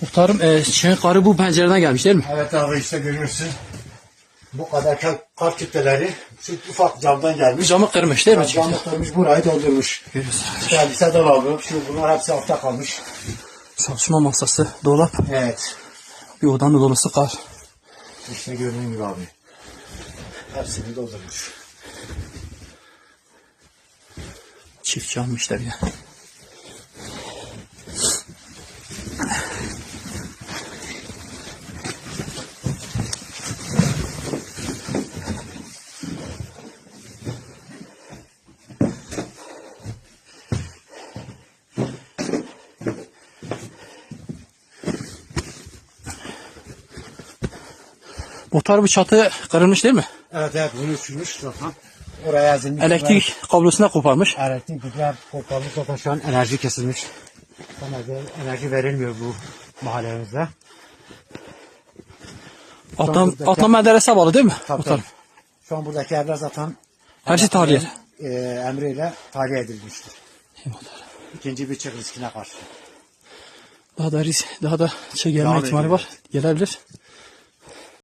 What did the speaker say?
Muhtarım e, şeyin karı bu pencereden gelmiş değil mi? Evet abi işte görüyorsun. Bu kadar kar, kar kütleleri şu ufak camdan gelmiş. Camı kırmış değil mi? Camı kırmış burayı doldurmuş. Görüyorsun. İşte elbise dolabı, şu bunlar hepsi altta kalmış. Çalışma masası, dolap, Evet. bir odanın dolusu kar. İşte gördüğün gibi abi. Hepsini doldurmuş. Çift çalmışlar ya. Muhtar bu çatı kırılmış değil mi? Evet evet bunu uçurmuş zaten. Oraya ezilmiş. Elektrik kablosuna koparmış. Elektrik güzel koparmış zaten şu an enerji kesilmiş. Enerji, enerji verilmiyor bu mahallemizde. Atlan, buradaki- Atlan Menderes'e bağlı değil mi? Tabii, tabii. Şu an buradaki evler zaten Hepsi tahliye. e, emriyle tahliye edilmiştir. İkinci bir çık riskine karşı. Daha da risk, daha da şey gelme ihtimali var. Gelebilir.